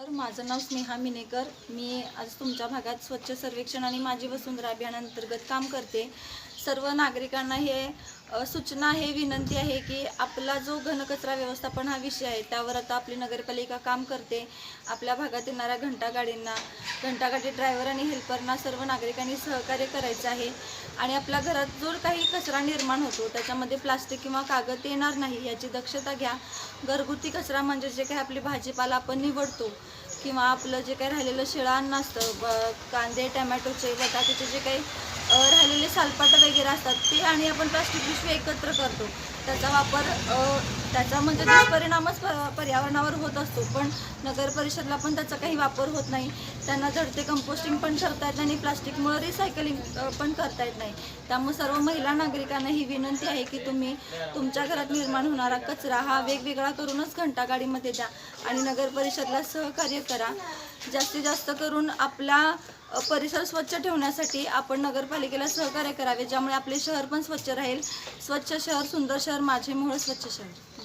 तर माझं नाव स्नेहा मिनेकर. मी आज तुमच्या भागात स्वच्छ सर्वेक्षण आणि माझी वसुंधरा अभियानांतर्गत काम करते. सर्व नागरिकांना हे सूचना आहे विनंती आहे की आपला जो घनकचरा व्यवस्थापन हा विषय आहे त्यावर आता आपली नगरपालिका काम करते. आपल्या भागात येणाऱ्या घंटागाडींना घंटागाडी ड्रायव्हर आणि हेल्परना सर्व नागरिकांनी सहकार्य करायचं आहे. आणि आपल्या घरात जो काही कचरा निर्माण होतो त्याच्यामध्ये प्लास्टिक किंवा कागद येणार नाही याची दक्षता घ्या. घरगुती कचरा म्हणजे जे काही आपली भाजीपाला आपण निवडतो किंवा आपलं जे काही राहिलेलं शिळं अन्न असतं ब- कांदे टमॅटोचे बटाट्याचे जे काही राहिलेले सालपाट वगैरे असतात ते आणि आपण प्लास्टिक पिशवी एकत्र करतो. त्याचा वापर त्याचा म्हणजे दुष्परिणामच प- पर्यावरणावर होत असतो. पण नगर परिषदला पण त्याचा काही वापर होत नाही. त्यांना झडते कंपोस्टिंग पण करता येत नाही आणि प्लास्टिकमुळं रिसायकलिंग पण करता येत नाही. त्यामुळे सर्व महिला नागरिकांना ही विनंती आहे की तुम्ही तुमच्या घरात निर्माण होणारा कचरा हा वेगवेगळा करूनच घंटागाडीमध्ये द्या आणि नगर परिषदला सहकार्य करा. जास्तीत जास्त करून आपला परिसर स्वच्छ ठेवण्यासाठी आपण नगरपालिकेला सहकार्य करावे ज्यामुळे आपले शहर पण स्वच्छ राहील. स्वच्छ शहर सुंदर शहर माझे मोहळ स्वच्छ शहर.